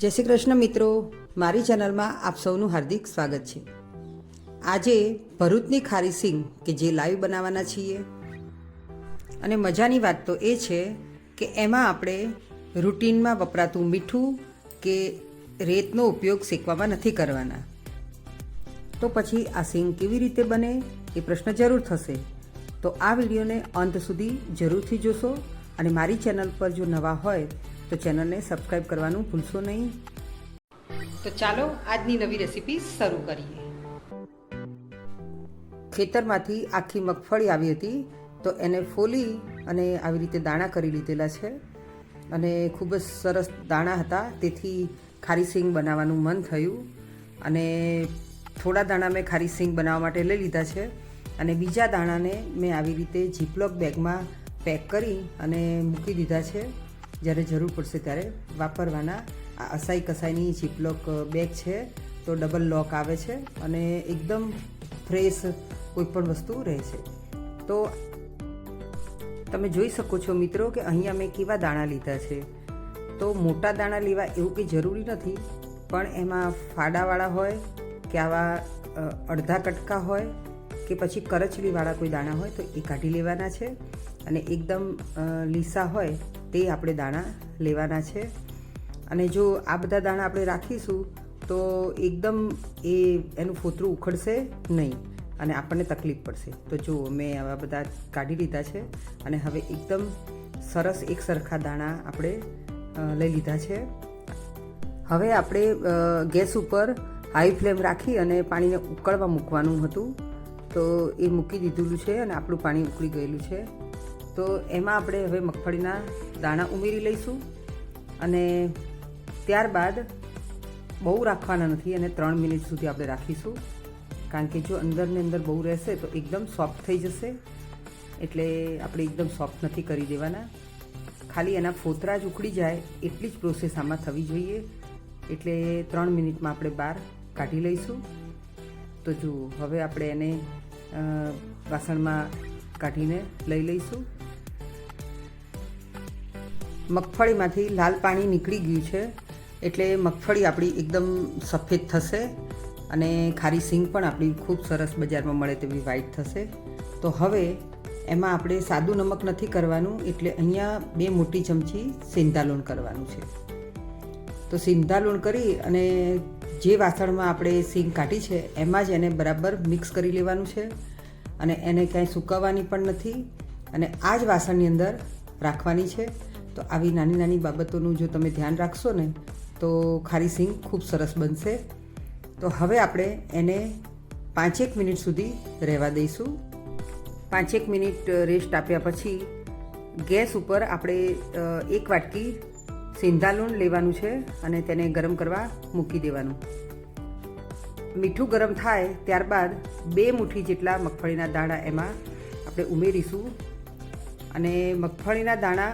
જય શ્રી કૃષ્ણ મિત્રો. મારી ચેનલમાં આપ સૌનું હાર્દિક સ્વાગત છે. આજે ભરૂચની ખારી સિંગ કે જે લાઈવ બનાવવાના છીએ. અને મજાની વાત તો એ છે કે એમાં આપણે રૂટીનમાં વપરાતું મીઠું કે રેતનો ઉપયોગ શેકવામાં નથી કરવાના. તો પછી આ સિંગ કેવી રીતે બને એ પ્રશ્ન જરૂર થશે. તો આ વિડીયોને અંત સુધી જરૂરથી જોશો અને મારી ચેનલ પર જો નવા હોય તો ચેનલને સબસ્ક્રાઈબ કરવાનું ભૂલશો નહીં. તો ચાલો આજની નવી રેસીપી શરૂ કરીએ. ખેતરમાંથી આખી મગફળી આવી હતી તો એને ફોલી અને આવી રીતે દાણા કરી લીધેલા છે. અને ખૂબ જ સરસ દાણા હતા તેથી ખારી સિંગ બનાવવાનું મન થયું. અને થોડા દાણા મેં ખારી સિંગ બનાવવા માટે લઈ લીધા છે. અને બીજા દાણાને મેં આવી રીતે જીપલોક બેગમાં પેક કરી અને મૂકી દીધા છે. જ્યારે જરૂર પડશે ત્યારે વાપરવાના આ અસાઈ કસાઈની જીપલોક બેગ છે, તો ડબલ લોક આવે છે અને એકદમ ફ્રેશ કોઈ પણ વસ્તુ રહે છે. તો તમે જોઈ શકો છો મિત્રો કે અહીંયા મેં કેવા દાણા લીધા છે. તો મોટા દાણા લેવા એવું કંઈ જરૂરી નથી, પણ એમાં ફાડાવાળા હોય કે આવા અડધા કટકા હોય કે પછી કરચલીવાળા કોઈ દાણા હોય તો એ કાઢી લેવાના છે. અને એકદમ લીસા હોય તે આપણે દાણા લેવાના છે. અને જો આ બધા દાણા આપણે રાખીશું, તો એકદમ એ એનું ફોતરું ઉખડશે નહીં અને આપણને તકલીફ પડશે. તો જો મેં આવા બધા કાઢી લીધા છે અને હવે એકદમ સરસ એક સરખા દાણા આપણે લઈ લીધા છે. હવે આપણે ગેસ ઉપર હાઈ ફ્લેમ રાખી અને પાણીને ઉકળવા મૂકવાનું હતું. તો એ મૂકી દીધેલું છે અને આપણું પાણી ઉકળી ગયેલું છે. તો એમાં આપણે હવે મગફળીના દાણા ઉમેરી લઈશું અને ત્યારબાદ બહુ રાખવાના નથી અને ત્રણ મિનિટ સુધી આપણે રાખીશું. કારણ કે જો અંદરને અંદર બહુ રહેશે તો એકદમ સોફ્ટ થઈ જશે. એટલે આપણે એકદમ સોફ્ટ નથી કરી દેવાના. ખાલી એના ફોતરા જ ઉકળી જાય એટલી જ પ્રોસેસ આમાં થવી જોઈએ. એટલે ત્રણ મિનિટમાં આપણે બહાર કાઢી લઈશું. તો જુઓ હવે આપણે એને વાસણમાં કાઢીને લઈ લઈશું. મગફળીમાંથી લાલ પાણી નીકળી ગયું છે, એટલે મગફળી આપણી એકદમ સફેદ થશે અને ખારી સિંગ પણ આપણી ખૂબ સરસ બજારમાં મળે તેવી વ્હાઈટ થશે. તો હવે એમાં આપણે સાદું નમક નથી કરવાનું, એટલે અહીંયા બે મોટી ચમચી સિંધા લોણ કરવાનું છે. તો સિંધા લોણ કરી અને જે વાસણમાં આપણે સિંગ કાઢી છે, એમાં જ એને બરાબર મિક્સ કરી લેવાનું છે અને એને ક્યાંય સૂકવવાની પણ નથી અને આ જ વાસણની અંદર રાખવાની છે. તો આવી નાની નાની બાબતોનું જો તમે ધ્યાન રાખશો ને, તો ખારી સિંગ ખૂબ સરસ બનશે. તો હવે આપણે એને પાંચેક મિનિટ સુધી રહેવા દઈશું. પાંચેક મિનિટ રેસ્ટ આપ્યા પછી ગેસ ઉપર આપણે એક વાટકી સિંધા લૂણ લેવાનું છે અને તેને ગરમ કરવા મૂકી દેવાનું. મીઠું ગરમ થાય ત્યારબાદ બે મુઠ્ઠી જેટલા મગફળીના દાણા એમાં આપણે ઉમેરીશું. અને મગફળીના દાણા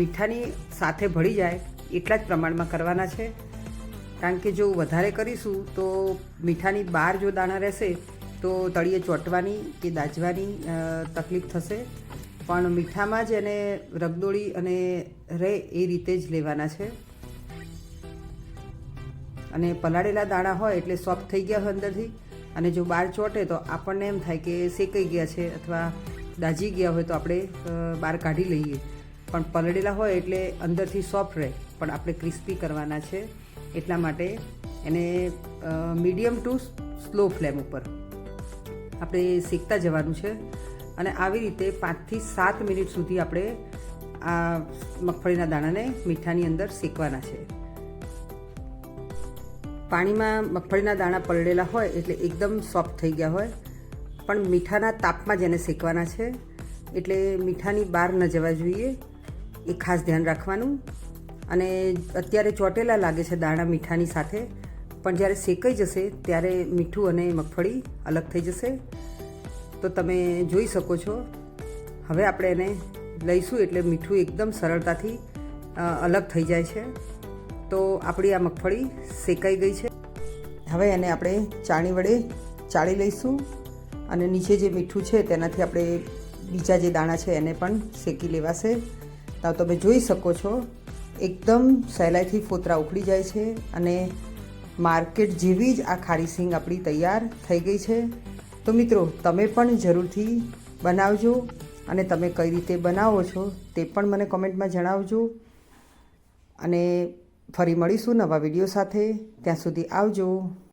મીઠાની સાથે ભળી જાય એટલા જ પ્રમાણમાં કરવાના છે. કારણ કે જો વધારે કરીશું તો મીઠાની બહાર જો દાણા રહેશે તો તળીએ ચોંટવાની કે દાજવાની તકલીફ થશે. પણ મીઠામાં જ એને રગદોળી અને રહે એ રીતે જ લેવાના છે. અને પલાળેલા દાણા હોય એટલે સોફ્ટ થઈ ગયા હોય અંદરથી અને જો બહાર ચોંટે તો આપણને એમ થાય કે શેકાઈ ગયા છે અથવા દાજી ગયા હોય તો આપણે બહાર કાઢી લઈએ. પણ પલળેલા હોય એટલે અંદરથી સોફ્ટ રહે, પણ આપણે ક્રિસ્પી કરવાના છે. એટલા માટે એને મીડિયમ ટુ સ્લો ફ્લેમ ઉપર આપણે શેકતા જવાનું છે. અને આવી રીતે પાંચથી સાત મિનિટ સુધી આપણે આ મગફળીના દાણાને મીઠાની અંદર શેકવાના છે. પાણીમાં મગફળીના દાણા પલળેલા હોય એટલે એકદમ સોફ્ટ થઈ ગયા હોય, પણ મીઠાના તાપમાં જ એને શેકવાના છે. એટલે મીઠાની બહાર ન જવા જોઈએ. એ ખાસ ધ્યાન રાખવાનું. અને અત્યારે ચોટેલા લાગે છે દાણા મીઠાની સાથે, પણ જ્યારે શેકાઈ જશે ત્યારે મીઠું અને મગફળી અલગ થઈ જશે. તો તમે જોઈ શકો છો. હવે આપણે એને લઈશું એટલે મીઠું એકદમ સરળતાથી અલગ થઈ જાય છે. તો આપણી આ મગફળી શેકાઈ ગઈ છે. હવે એને આપણે ચાણી વડે ચાળી લઈશું. અને નીચે જે મીઠું છે તેનાથી આપણે બીજા જે દાણા છે એને પણ શેકી લેવાશે. તો તમે જોઈ શકો છો, એકદમ સહેલાઈથી ફોતરા ઉખડી જાય છે અને માર્કેટ જેવી જ આ ખારી સિંગ આપણી તૈયાર થઈ ગઈ છે. તો મિત્રો, તમે પણ જરૂરથી બનાવજો અને તમે કઈ રીતે બનાવો છો તે પણ મને કોમેન્ટમાં જણાવજો. અને ફરી મળીશું નવા વીડિયો સાથે. ત્યાં સુધી આવજો.